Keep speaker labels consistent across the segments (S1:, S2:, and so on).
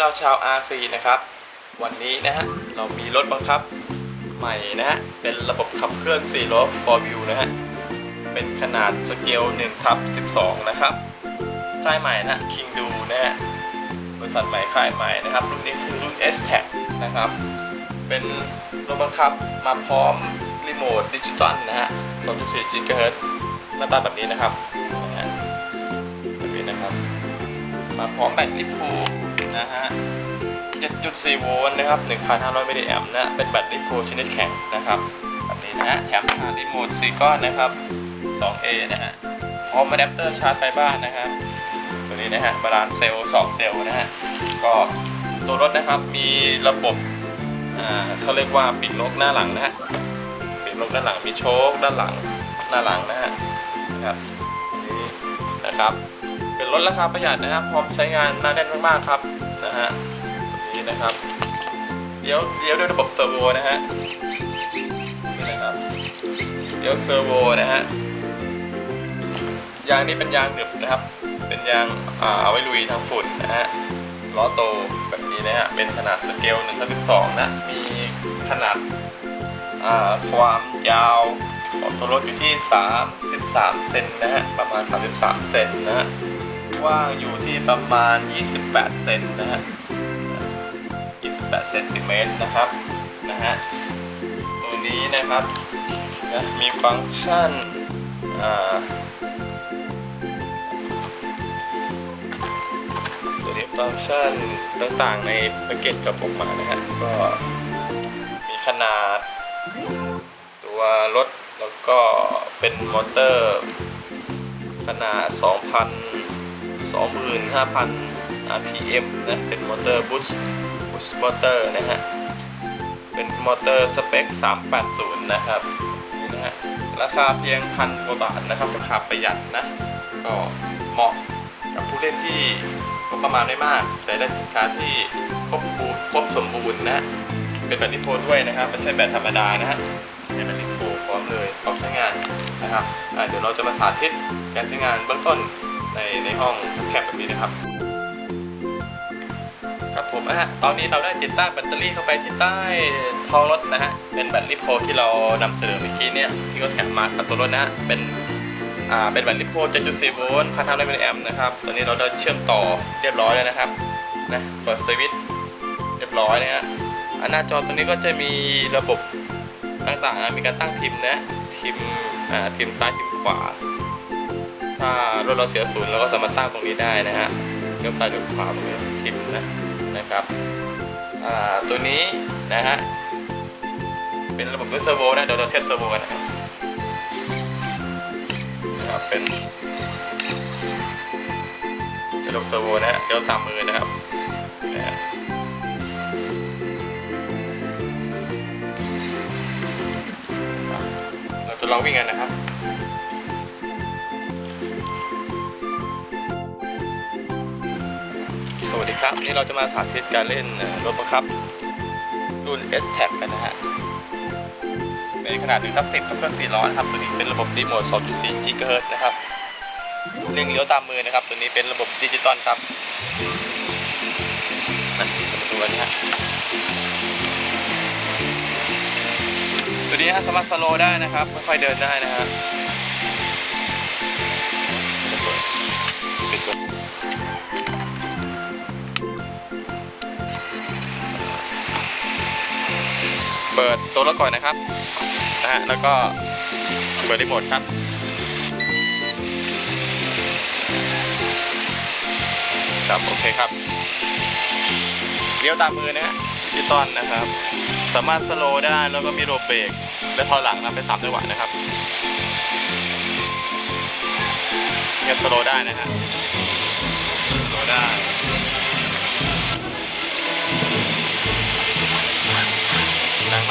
S1: เราชาว RC นะครับ วันนี้นะฮะเรามีรถบังคับใหม่นะฮะเป็นระบบขับเคลื่อน4ล้อ4 view นะฮะเป็นขนาดสเกล1ทับ12 นะครับค่ายใหม่นะ King Do นะฮะบริษัทใหม่ค่ายใหม่นะครับ รุ่นนี้คือรุ่น S Tag นะครับ เป็นรถบังคับมาพร้อมรีโมทดิจิตอลนะฮะ2.4 GHz หน้าตาแบบนี้นะครับนะฮะแบบนี้นะครับ มาพร้อมแบตลิโพ นะฮะ 7.4 โวลต์นะครับ 1,500 มิลลิแอมป์นะ เป็นแบตลิโพชนิดแข็งนะครับ แบบนี้นะ แถมทางรีโมท4ก้อนนะครับ 2A นะฮะพร้อมอะแดปเตอร์ชาร์จไฟบ้านนะครับ ตัวนี้นะฮะ บาลานซ์เซลล์ 2 เซลล์นะฮะ ก็ตัวรถนะครับมีระบบอ่าเขาเรียกว่าปีกนกหน้าหลังนะฮะปีกนกด้านหลังมีโชคด้านหลังหน้าหลังนะฮะนะครับนี่นะครับ เป็นรถราคาประหยัดนะครับ พร้อมใช้งานน่าแน่นมากๆครับนะฮะนี้นะครับเลี้ยวเลี้ยวด้วยระบบเซอร์โวนะฮะนี่นะครับเลี้ยวเซอร์โวนะฮะยางนี้เป็นยางหนึบนะครับ เป็นยางอ่าเอาไว้ลุยทางฝุ่นนะฮะล้อโตแบบนี้นะฮะเป็นขนาดสเกล1 12นะมีขนาดอ่าความยาวของตัวรถอยู่ที่ 33 เซนนะฮะ ประมาณ 33 เซนนะฮะ กว้างอยู่ที่ประมาณ 28 เซนนะฮะ 28 เซนติเมตรนะครับ นะฮะ ตัวนี้นะครับนะมีฟังก์ชันอ่าตัวนี้ฟังก์ชันต่างๆในแพ็กเกจกระบอกมานะฮะ ก็มีขนาด ตัวรถแล้วก็เป็นมอเตอร์ขนาด 2,000 25,000 RPM นะ เป็นมอเตอร์บูสต์บูสต์มอเตอร์นะฮะ เป็นมอเตอร์สเปค 380 นะครับนี่นะฮะ ราคาเพียงพันกว่าบาทนะครับ ราคาประหยัดนะ ก็เหมาะกับผู้เล่นที่งบประมาณไม่มาก แต่ได้สินค้าที่ครบบูครบสมบูรณ์นะ เป็นแบตลิโพด้วยนะครับ ไม่ใช่แบตธรรมดานะฮะเป็นแบตลิโพพร้อมเลยพร้อมใช้งานนะครับเดี๋ยวเราจะมาสาธิตการใช้งานเบื้องต้น ในในห้องแคบแบบนี้นะครับครับผมนะฮะตอนนี้เราได้ติดตั้งแบตเตอรี่เข้าไปที่ใต้ท้องรถนะฮะเป็นแบตลิโพที่เรานำเสนอเมื่อกี้เนี่ยที่เขาแถมมากับตัวรถนะเป็นอ่าเป็นแบตลิโพ7.4โวลต์1,500มิลลิแอมป์นะครับตัวนี้เราได้เชื่อมต่อเรียบร้อยแล้วนะครับนะเปิดสวิตช์เรียบร้อยนะฮะอันหน้าจอตัวนี้ก็จะมีระบบต่างๆนะมีการตั้งทิมนะทิมอ่าทิมซ้ายทิมขวา ถ้ารถเราเสียศูนย์เราก็สามารถตั้งตรงนี้ได้นะฮะเลี้ยวซ้ายเลี้ยวขวาตรงนี้ทิมนะนะครับตัวนี้นะฮะเป็นระบบด้วยเซอร์โวนะเดี๋ยวเราเทสเซอร์โวกันนะครับครับเป็นเป็นระบบเซอร์โวนะฮะเลี้ยวตามมือนะครับนะฮะเราจะลองวิ่งกันนะครับ วัสดีครับนี่เราจะมาสาธิตการเล่นรถบังคับ รุ่น S Tag กันนะฮะเป็นขนาด1ทับ10ทับเครื่อง4ล้อนะครับตัวนี้เป็นระบบรีโมท2.4 GHz นะครับเร่งเลี้ยวตามมือนะครับ ตัวนี้เป็นระบบดิจิตอลครับนะมาดูกันนะฮะตัวนี้สามารถสโลได้นะครับค่อยๆเดินได้นะฮะ เปิดตัวรถก่อนนะครับนะฮะแล้วก็เปิดรีโมทครับครับโอเคครับเลี้ยวตามมือนะฮะดิจิตอลนะครับ สามารถสโลได้แล้วก็มีโรเบรกและถอยหลังนะเป็นสามจังหวะนะครับเงียบสโลได้นะฮะ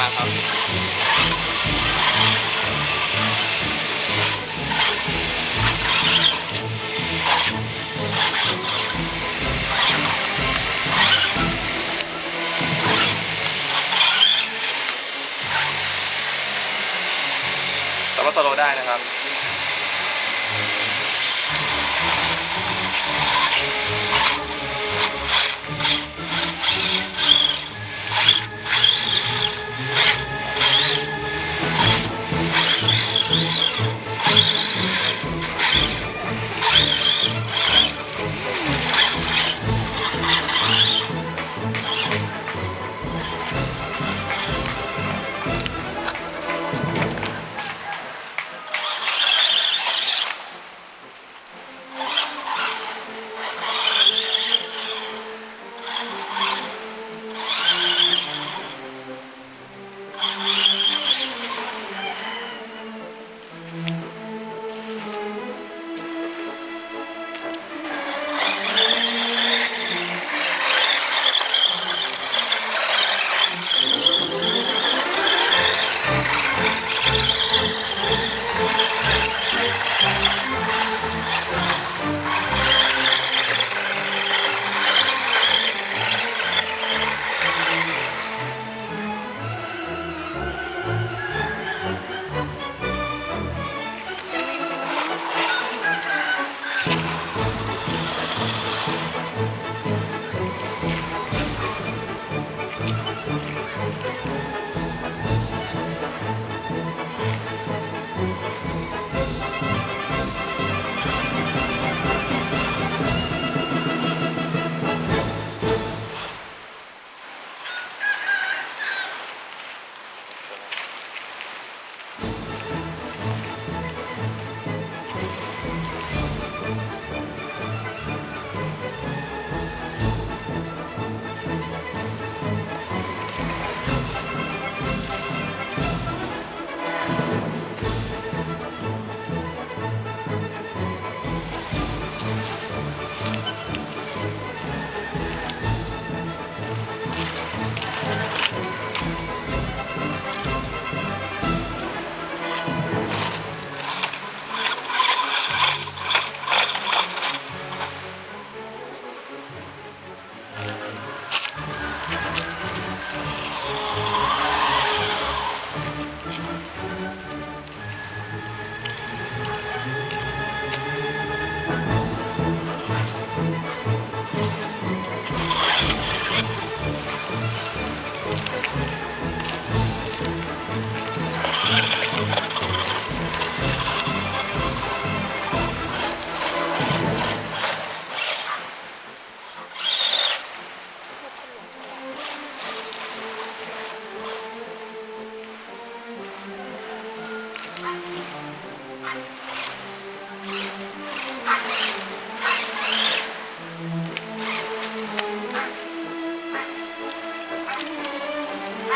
S1: มากครับ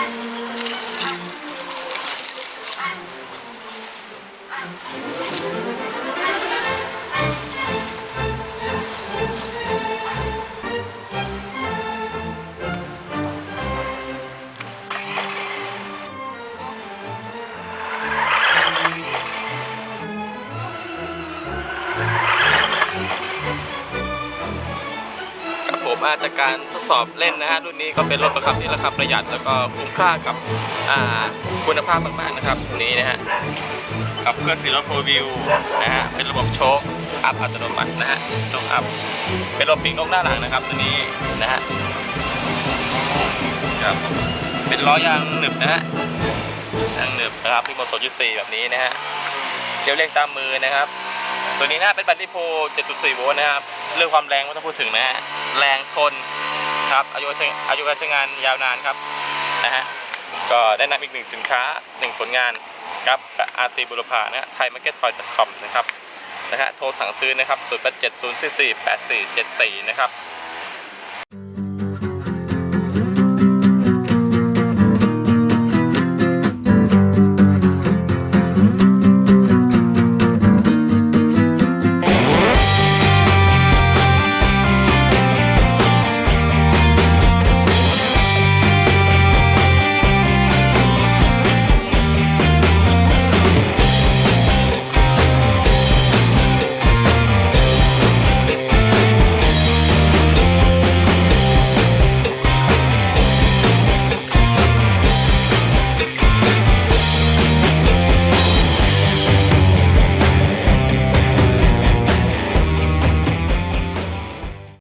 S1: Thank you. มาจากการทดสอบเล่นนะฮะรุ่นนี้ก็เป็นรถบังคับที่ราคาประหยัดแล้วก็คุ้มค่ากับคุณภาพมากๆนะครับตัวนี้นะฮะขับเคลื่อนสี่ล้อโฟวิวนะฮะเป็นระบบโชคอัพอัตโนมัตินะฮะโชคอัพเป็นระบบปีกนกหน้าหลังนะครับตัวนี้นะฮะครับเป็นล้อยางหนึบนะฮะยางหนึบนะครับที่มอ2 4แบบนี้นะฮะเดี๋ยวเร่งตามมือนะครับ ตัวนี้นะเป็นแบตเตอรี่โพ7.4โวลต์นะครับ เรื่องความแรงไม่ต้องพูดถึงนะฮะแรงทนครับอายุการใช้อายุการใช้งานยาวนานครับนะฮะก็ได้นำอีกหนึ่งสินค้าหนึ่งผลงานครับกับ RC บุรพานะฮะไทยมาร์เก็ตทอยคอมนะครับนะฮะโทรสั่งซื้อนะครับ 0 8 7 0 4 4 8 4 7 4 นะครับ